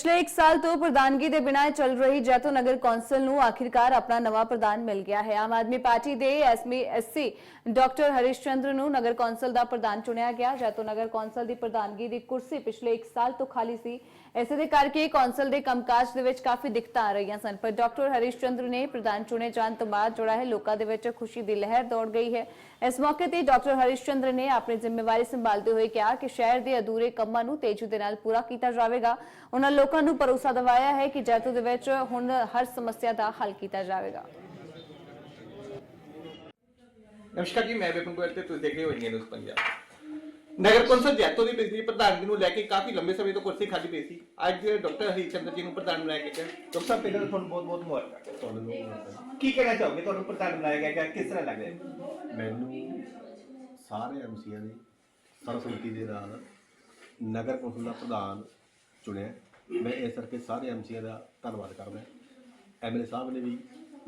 ਪਿਛਲੇ 1 ਸਾਲ ਤੋਂ ਪ੍ਰਧਾਨਗੀ ਦੇ ਬਿਨਾਂ ਚੱਲ ਰਹੀ ਜੈਤੋ ਨਗਰ ਕੌਂਸਲ ਨੂੰ ਆਖਿਰਕਾਰ ਆਪਣਾ ਨਵਾਂ ਪ੍ਰਧਾਨ ਮਿਲ ਗਿਆ ਹੈ। ਆਮ ਆਦਮੀ ਪਾਰਟੀ ਦੇ ਐਸਮੀ ਐਸਸੀ ਡਾਕਟਰ ਹਰੀਸ਼ ਚੰਦਰ ਨੂੰ ਨਗਰ ਕੌਂਸਲ ਦਾ ਪ੍ਰਧਾਨ ਚੁਣਿਆ ਗਿਆ। ਜੈਤੋ ਨਗਰ ਕੌਂਸਲ ਦੀ ਪ੍ਰਧਾਨਗੀ ਦੀ ਕੁਰਸੀ ਪਿਛਲੇ 1 ਸਾਲ ਤੋਂ ਖਾਲੀ ਸੀ। ਇਸੇ ਦੇ ਕਰਕੇ ਕੌਂਸਲ ਦੇ ਕੰਮਕਾਜ ਦੇ ਵਿੱਚ ਕਾਫੀ ਦਿੱਕਤਾਂ ਆ ਰਹੀਆਂ ਸਨ। ਪਰ ਡਾਕਟਰ ਹਰੀਸ਼ ਚੰਦਰ ਨੇ ਪ੍ਰਧਾਨ ਚੁਣੇ ਜਾਣ ਤੋਂ ਬਾਅਦ ਜਿਹੜਾ ਹੈ ਲੋਕਾਂ ਦੇ ਵਿੱਚ ਖੁਸ਼ੀ ਦੀ ਲਹਿਰ ਦੌੜ ਗਈ ਹੈ। ਇਸ ਮੌਕੇ ਤੇ ਡਾਕਟਰ ਹਰੀਸ਼ ਚੰਦਰ ਨੇ ਆਪਣੀ ਜ਼ਿੰਮੇਵਾਰੀ ਸੰਭਾਲਦੇ ਹੋਏ ਕਿਹਾ ਕਿ ਸ਼ਹਿਰ ਦੇ ਅਧੂਰੇ ਕੰਮਾਂ ਨੂੰ ਤੇਜ਼ੀ ਦੇ ਨਾਲ ਪੂਰਾ ਕੀਤਾ ਜਾਵੇਗਾ। ਉਹਨਾਂ ਲੋਕ ਨੂੰ ਭਰੋਸਾ ਦਿਵਾਇਆ ਹੈ ਕਿ ਜੈਤੋ ਦੇ ਵਿੱਚ ਹੁਣ ਹਰ ਸਮੱਸਿਆ ਦਾ ਹੱਲ ਕੀਤਾ ਜਾਵੇਗਾ। ਨਮਸਕਾਰ ਜੀ ਮੈਂ ਵਿਪਨ ਗੋਇਲ ਤੇ ਤੁਸੀਂ ਦੇਖ ਰਹੇ ਹੋ ਇੰਡੀਅਨ ਨਿਊਜ਼ ਪੰਜਾਬ। ਨਗਰ ਕੌਂਸਲ ਜੈਤੋ ਦੀ ਪਿਛਲੀ ਪ੍ਰਧਾਨਗੀ ਨੂੰ ਲੈ ਕੇ ਕਾਫੀ ਲੰਬੇ ਸਮੇਂ ਤੋਂ ਕੁਰਸੀ ਖਾਲੀ ਪਈ ਸੀ। ਅੱਜ ਡਾਕਟਰ ਹਰੀ ਚੰਦਰ ਜੀ ਨੂੰ ਪ੍ਰਧਾਨ ਬਣਾਇਆ ਗਿਆ। ਡਾਕਟਰ ਸਾਹਿਬ ਪਹਿਲਾਂ ਤੁਹਾਨੂੰ ਬਹੁਤ ਬਹੁਤ ਮੁਬਾਰਕਾਂ। ਤੁਹਾਨੂੰ ਕੀ ਕਹਿਣਾ ਚਾਹੋਗੇ? ਤੁਹਾਨੂੰ ਪ੍ਰਧਾਨ ਬਣਾਇਆ ਗਿਆ? ਕਿਸ ਤਰ੍ਹਾਂ ਲੱਗ ਰਿਹਾ? ਹੈ ਮੈਨੂੰ ਸਾਰੇ ਐਮਸੀਆਂ ਨੇ ਸਰਵਸੰਮਤੀ ਦੇ ਨਾਲ ਨਗਰ ਕੌਂਸਲ ਦਾ ਪ੍ਰਧਾਨ ਚੁਣਿਆ। ਮੈਂ ਇਸ ਕਰਕੇ ਸਾਰੇ ਐਮਸੀਆਂ ਦਾ ਧੰਨਵਾਦ ਕਰਦਾ ਐਮਐਲਏ ਸਾਹਿਬ ਨੇ ਵੀ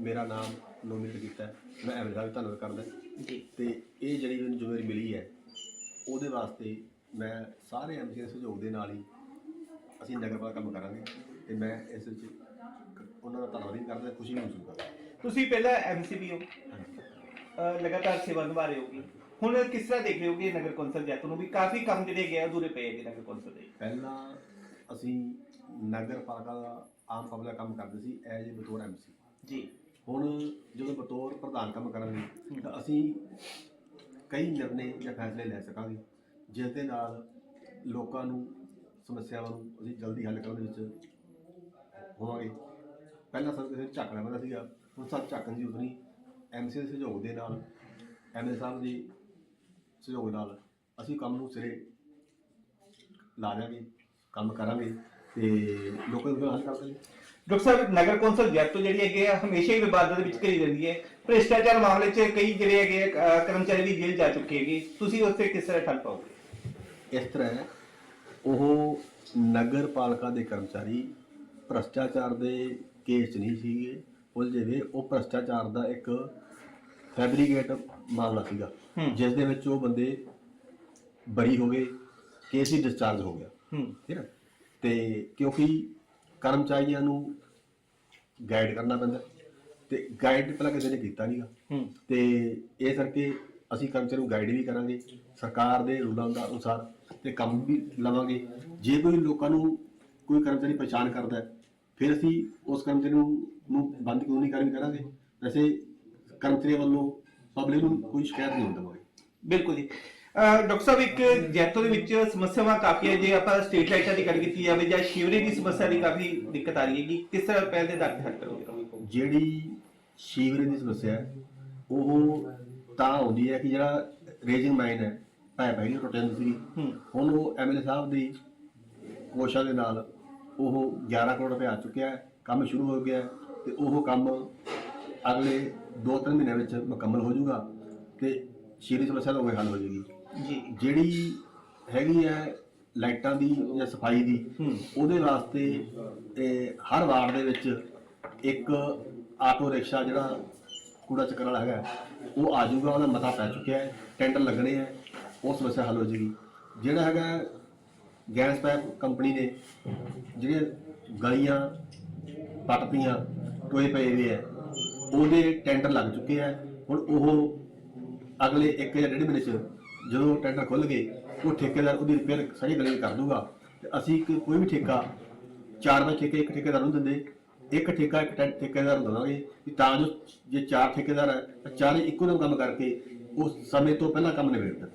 ਮੇਰਾ ਨਾਮ ਨੋਮੀਨੇਟ ਕੀਤਾ ਹੈ। ਮੈਂ ਐਮਐਲਏ ਸਾਹਿਬ ਦਾ ਧੰਨਵਾਦ ਕਰਦਾ ਜੀ। ਤੇ ਇਹ ਜਿਹੜੀ ਮੈਨੂੰ ਜ਼ਿੰਮੇਵਾਰੀ ਮਿਲੀ ਹੈ ਉਹਦੇ ਵਾਸਤੇ ਮੈਂ ਸਾਰੇ ਐਮਸੀਆਂ ਦੇ ਸਹਿਯੋਗ ਦੇ ਨਾਲ ਹੀ ਅਸੀਂ ਨਗਰ ਪਾਲਿਕਾ ਕੰਮ ਕਰਾਂਗੇ ਤੇ ਮੈਂ ਇਸ ਵਿੱਚ ਉਹਨਾਂ ਦਾ ਧੰਨਵਾਦ ਵੀ ਕਰਦਾ ਖੁਸ਼ੀ ਮਹਿਸੂਸ ਕਰਦਾ। ਤੁਸੀਂ ਪਹਿਲਾਂ ਐਮਸੀਪੀ ਹੋ। ਹਾਂਜੀ ਅਹ ਲਗਾਤਾਰ ਸੇਵਾ ਨਿਭਾ ਰਹੇ ਹੋਗੇ। ਹੁਣ ਕਿਸ ਤਰ੍ਹਾਂ ਦੇਖ ਰਹੇ ਹੋਗੇ ਨਗਰ ਕੌਂਸਲ ਜੈਤੋ ਨੂੰ? ਵੀ ਕਾਫੀ ਕੰਮ ਜਿਹੜੇ ਗਏ ਅਧੂਰੇ ਪਏ ਨੇ ਨਗਰ ਕੌਂਸਲ ਦੇ। ਪਹਿਲਾਂ ਅਸੀਂ ਨਗਰ ਪਾਲਿਕਾ ਦਾ ਆਮ ਪਬਲਿਕ ਕੰਮ ਕਰਦੇ ਸੀ ਐਜ ਏ ਬਤੌਰ ਐਮਸੀ ਜੀ। ਹੁਣ ਜਦੋਂ ਬਤੌਰ ਪ੍ਰਧਾਨ ਕੰਮ ਕਰਾਂਗੇ ਤਾਂ ਅਸੀਂ ਕਈ ਨਿਰਣੇ ਜਾਂ ਫੈਸਲੇ ਲੈ ਸਕਾਂਗੇ ਜਿਸ ਦੇ ਨਾਲ ਲੋਕਾਂ ਨੂੰ ਸਮੱਸਿਆਵਾਂ ਨੂੰ ਅਸੀਂ ਜਲਦੀ ਹੱਲ ਕਰਨ ਦੇ ਵਿੱਚ ਹੋਵਾਂਗੇ। ਪਹਿਲਾਂ ਸਾਨੂੰ ਕਿਸੇ ਨੂੰ ਝਾਕਣਾ ਪੈਂਦਾ ਸੀਗਾ ਹੁਣ ਸਾਨੂੰ ਝਾਕਣ ਦੀ ਜ਼ਰੂਰਤ ਨਹੀਂ। ਐਮਸੀ ਦੇ ਸਹਿਯੋਗ ਦੇ ਨਾਲ ਐਮਐਲਏ ਸਾਹਿਬ ਦੇ ਸਹਿਯੋਗ ਨਾਲ ਅਸੀਂ ਕੰਮ ਨੂੰ ਸਿਰੇ ਲਾ ਦਿਆਂਗੇ ਕੰਮ ਕਰਾਂਗੇ। ਤੇ ਲੋਕਾਂ ਨੂੰ ਹੱਲ ਕਰ ਦਾਂਗੇ ਡਾਕਟਰ ਸਾਹਿਬ ਨਗਰ ਕੌਂਸਲ ਜੈਤੋ ਜਿਹੜੀ ਹੈਗੀ ਆ ਹਮੇਸ਼ਾ ਹੀ ਵਿਵਾਦਾਂ ਦੇ ਵਿੱਚ ਘਿਰੀ ਰਹਿੰਦੀ ਹੈ। ਭ੍ਰਿਸ਼ਟਾਚਾਰ ਮਾਮਲੇ 'ਚ ਕਈ ਜਿਹੜੇ ਹੈਗੇ ਆ, ਕਰਮਚਾਰੀ ਵੀ ਜੇਲ੍ਹ ਜਾ ਚੁੱਕੇ ਹੈਗੇ। ਤੁਸੀਂ ਉਸ ਤੇ ਕਿਸ ਤਰ੍ਹਾਂ ਠੱਲ ਪਾਓਗੇ? ਇਸ ਤਰ੍ਹਾਂ ਹੈ, ਉਹ ਨਗਰ ਪਾਲਿਕਾ ਦੇ ਕਰਮਚਾਰੀ ਭ੍ਰਸ਼ਟਾਚਾਰ ਦੇ ਕੇਸ 'ਚ ਨਹੀਂ ਸੀਗੇ। ਉਲਝੇ ਵੇ ਉਹ ਭ੍ਰਸ਼ਟਾਚਾਰ ਦਾ ਇੱਕ ਫੈਬਰੀਕੇਟ ਮਾਮਲਾ ਸੀਗਾ ਹੂੰ। ਜਿਸ ਦੇ ਵਿੱਚ ਉਹ ਬੰਦੇ ਬਰੀ ਹੋ ਗਏ ਕੇਸ ਹੀ ਡਿਸਚਾਰਜ ਹੋ ਗਿਆ। ਹੂੰ। ਠੀਕ ਹੈ ਤੇ ਕਿਉਂਕਿ ਕਰਮਚਾਰੀਆਂ ਨੂੰ ਗਾਈਡ ਕਰਨਾ ਪੈਂਦਾ ਤੇ ਗਾਈਡ ਪਹਿਲਾਂ ਕਿਸੇ ਨੇ ਕੀਤਾ ਨਹੀਂਗਾ ਹੂੰ। ਤੇ ਇਹ ਕਰਕੇ ਅਸੀਂ ਕਰਮਚਾਰੀ ਨੂੰ ਗਾਈਡ ਵੀ ਕਰਾਂਗੇ ਸਰਕਾਰ ਦੇ ਰੂਲਾਂ ਦਾ ਅਨੁਸਾਰ ਤੇ ਕੰਮ ਵੀ ਲਵਾਂਗੇ। ਜੇ ਕੋਈ ਲੋਕਾਂ ਨੂੰ ਕੋਈ ਕਰਮਚਾਰੀ ਪਛਾਣ ਕਰਦਾ ਹੈ, ਫਿਰ ਅਸੀਂ ਉਸ ਕਰਮਚਾਰੀ ਨੂੰ ਨੂੰ ਬੰਦ ਕਾਨੂੰਨੀ ਕਾਰਵਾਈ ਕਰਾਂਗੇ? ਵੈਸੇ ਕਰਮਚਾਰੀ ਵੱਲੋਂ ਪਬਲਿਕ ਨੂੰ ਕੋਈ ਸ਼ਿਕਾਇਤ ਨਹੀਂ ਹੁੰਦਾ ਬਿਲਕੁਲ ਜੀ। ਡਾਕਟਰ ਸਾਹਿਬ ਇੱਕ ਜੈਤੋ ਦੇ ਵਿੱਚ ਸਮੱਸਿਆਵਾਂ ਕਾਫੀ ਹੈ। ਜੇ ਆਪਾਂ ਸਟੇਟ ਲਾਈਟਾਂ ਦੀ ਗੱਲ ਕੀਤੀ ਜਾਵੇ ਜਾਂ ਸ਼ਿਵਰੇਜ ਦੀ ਸਮੱਸਿਆ ਦੀ ਕਾਫੀ ਦਿੱਕਤ ਆ ਰਹੀ ਹੈਗੀ ਕਿਸ ਤਰ੍ਹਾਂ ਪਹਿਲ ਦੇ ਦਰ ਹੱਲ ਕਰੋਗੇ ਜਿਹੜੀ ਸੀਵਰੇਜ ਦੀ ਸਮੱਸਿਆ ਹੈ ਉਹ ਤਾਂ ਆਉਂਦੀ ਹੈ ਕਿ ਜਿਹੜਾ ਰੇਜਿੰਗ ਮਾਈਨ ਹੈ ਪੈ ਪਹਿਲੀ ਟੁੱਟ ਜਾਂਦੀ ਸੀ ਹੂੰ। ਹੁਣ ਉਹ ਐਮਐਲਏ ਸਾਹਿਬ ਦੀ ਕੋਸ਼ਾਂ ਦੇ ਨਾਲ ਉਹ 11 ਕਰੋੜ ਰੁਪਏ ਆ ਚੁੱਕਿਆ ਹੈ ਕੰਮ ਸ਼ੁਰੂ ਹੋ ਗਿਆ ਹੈ ਤੇ ਉਹ ਕੰਮ ਅਗਲੇ 2-3 ਮਹੀਨਿਆਂ ਵਿੱਚ ਮੁਕੰਮਲ ਹੋ ਜਾਊਗਾ ਤੇ ਸ਼ੀਰੀ ਸਮੱਸਿਆ ਦਾ ਉਹ ਹੱਲ ਹੋ ਜਾਏਗੀ। ਜੀ। ਜਿਹੜੀ ਹੈਗੀ ਹੈ ਲਾਈਟਾਂ ਦੀ ਜਾਂ ਸਫ਼ਾਈ ਦੀ ਉਹਦੇ ਵਾਸਤੇ ਇਹ ਹਰ ਵਾਰਡ ਦੇ ਵਿੱਚ ਇੱਕ ਆਟੋ ਰਿਕਸ਼ਾ ਜਿਹੜਾ ਕੂੜਾ ਚੱਕਣ ਵਾਲਾ ਹੈਗਾ ਉਹ ਆ ਜਾਊਗਾ ਉਹਦਾ ਮਤਾ ਪੈ ਚੁੱਕਿਆ ਹੈ ਟੈਂਡਰ ਲੱਗਣੇ ਹੈ ਉਹ ਸਮੱਸਿਆ ਹੱਲ ਹੋ ਜਾਏਗੀ। ਜਿਹੜਾ ਹੈਗਾ ਗੈਸ ਪਾਈਪ ਕੰਪਨੀ ਨੇ ਜਿਹੜੀਆਂ ਗਲੀਆਂ ਪੱਟਦੀਆਂ ਟੋਏ ਪਏ ਹੋਏ ਹੈ ਉਹਦੇ ਟੈਂਡਰ ਲੱਗ ਚੁੱਕੇ ਹੈ। ਹੁਣ ਉਹ ਅਗਲੇ ਇੱਕ ਜਾਂ ਡੇਢ ਮਹੀਨੇ ਚ ਜਦੋਂ ਟੈਂਡਰ ਖੁੱਲ ਗਏ ਉਹ ਠੇਕੇਦਾਰ ਉਹਦੀ ਰਿਪੇਅਰ ਸਾਰੀ ਗਲੀ ਕਰ ਦੂਗਾ। ਤੇ ਅਸੀਂ ਇੱਕ ਕੋਈ ਵੀ ਠੇਕਾ ਚਾਰ ਪੰਜ ਠੇਕੇ ਇੱਕ ਠੇਕੇਦਾਰ ਨੂੰ ਦਿੰਦੇ। ਇੱਕ ਠੇਕਾ ਇੱਕ ਠੇ- ਠੇਕੇਦਾਰ ਨੂੰ ਦੇਵਾਂਗੇ। ਵੀ ਤਾਂ ਜੋ ਜੇ ਚਾਰ ਠੇਕੇਦਾਰ ਹੈ ਤਾਂ ਚਾਰੇ ਇੱਕੋ ਦਮ ਕੰਮ ਕਰਕੇ ਉਸ ਸਮੇਂ ਤੋਂ ਪਹਿਲਾਂ ਕੰਮ ਨਿਬੇੜ ਦੇਣ।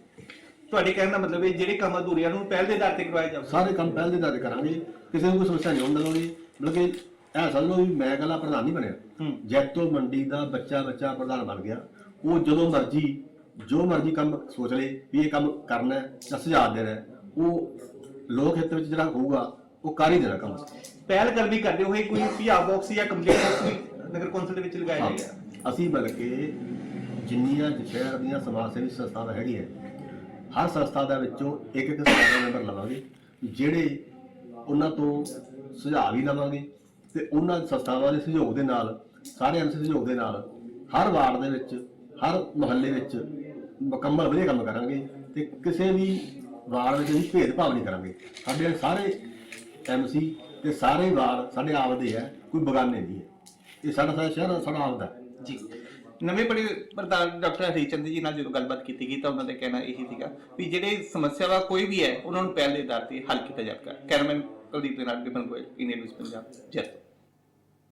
ਤੁਹਾਡੇ ਕਹਿਣ ਦਾ ਮਤਲਬ ਹੈ ਜਿਹੜੇ ਕੰਮ ਅਧੂਰੇ ਨੂੰ ਪਹਿਲ ਦੇ ਦਰ ਤੇ ਕਰਵਾਏ ਜਾਵੇ ਸਾਰੇ ਕੰਮ ਪਹਿਲ ਦੇ ਦਰ ਤੇ ਕਰਾਂਗੇ। ਕਿਸੇ ਨੂੰ ਕੋਈ ਸਮੱਸਿਆ ਨਹੀਂ ਹੋਣ ਦੇਵਾਂਗੇ। ਬਲਕਿ ਇਹ ਸਮਝ ਲਓ ਵੀ ਮੈਂ ਇਕੱਲਾ ਪ੍ਰਧਾਨ ਨਹੀਂ ਬਣਿਆ। ਜੈਤੋ ਮੰਡੀ ਦਾ ਬੱਚਾ ਬੱਚਾ ਪ੍ਰਧਾਨ ਬਣ ਗਿਆ। ਉਹ ਜਦੋਂ ਮਰਜ਼ੀ ਜੋ ਮਰਜ਼ੀ ਕੰਮ ਸੋਚ ਲੇ ਵੀ ਇਹ ਕੰਮ ਕਰਨਾ ਹੈ ਜਾਂ ਸੁਝਾਅ ਦੇਣਾ ਹੈ, ਉਹ ਲੋਕ ਹਿੱਤ ਵਿੱਚ ਜਿਹੜਾ ਹੋਊਗਾ ਉਹ ਕਰ ਹੀ ਦੇਣਾ ਕੰਮ। ਪਹਿਲ ਕਰਨੀ ਕਰਦੇ ਹੋਏ ਕੋਈ ਸੁਝਾਅ ਬਾਕਸ ਜਾਂ ਕੰਪਲੇਂਟ ਬਾਕਸ ਵੀ ਨਗਰ ਕੌਂਸਲ ਦੇ ਵਿੱਚ ਲਗਾਇਆ ਹਾਂ, ਜਾਏਗਾ ਅਸੀਂ ਬਲਕਿ ਜਿੰਨੀਆਂ ਸ਼ਹਿਰ ਦੀਆਂ ਸਮਾਜ ਸੇਵੀ ਸੰਸਥਾਵਾਂ ਹੈਗੀਆਂ ਹਰ ਸੰਸਥਾ ਦੇ ਵਿੱਚੋਂ ਇੱਕ ਇੱਕ ਸਮਾਜ ਮੈਂਬਰ ਲਵਾਂਗੇ ਜਿਹੜੇ ਉਹਨਾਂ ਤੋਂ ਸੁਝਾਅ ਵੀ ਲਵਾਂਗੇ ਤੇ ਉਹਨਾਂ ਸੰਸਥਾਵਾਂ ਦੇ ਸਹਿਯੋਗ ਦੇ ਨਾਲ ਸਾਰੇ ਐਮਸੀ ਸਹਿਯੋਗ ਦੇ ਨਾਲ ਹਰ ਵਾਰਡ ਦੇ ਵਿੱਚ ਹਰ ਮੁਹੱਲੇ ਵਿੱਚ ਮੁਕੰਮਲ ਵਧੀਆ ਕੰਮ ਕਰਾਂਗੇ ਤੇ ਕਿਸੇ ਵੀ ਵਾਰਡ ਵਿੱਚ ਅਸੀਂ ਭੇਦਭਾਵ ਨਹੀਂ ਕਰਾਂਗੇ। ਸਾਡੇ ਸਾਰੇ ਐਮਸੀ ਤੇ ਸਾਰੇ ਵਾਰਡ ਸਾਡੇ ਆਪਦੇ ਹੈ, ਕੋਈ ਬਗਾਨੇ ਨਹੀਂ ਹੈ। ਇਹ ਸਾਡਾ ਸਾਰਾ ਸ਼ਹਿਰ, ਸਾਡਾ ਆਪਦਾ ਜੀ। ਨਵੇਂ ਬੜੇ ਪ੍ਰਧਾਨ ਡਾਕਟਰ ਹਰੀਚੰਦ ਜੀ ਨਾਲ ਜਦੋਂ ਗੱਲਬਾਤ ਕੀਤੀ ਗਈ ਤਾਂ ਉਹਨਾਂ ਦਾ ਕਹਿਣਾ ਇਹੀ ਸੀਗਾ ਵੀ ਜਿਹੜੇ ਸਮੱਸਿਆ ਵਾ ਕੋਈ ਵੀ ਹੈ, ਉਹਨਾਂ ਨੂੰ ਪਹਿਲ ਦੇ ਆਧਾਰ ਤੇ ਹੱਲ ਕੀਤਾ ਜਾਵੇਗਾ ਕੈਰਮਨ ਕੁਲਦੀਪ ਦੇ ਨਾਲ ਬਿਪਨ ਗੋਇਲ, ਇੰਡੀਅਨ ਨਿਊਜ਼ ਪੰਜਾਬ ਜੈਤੋ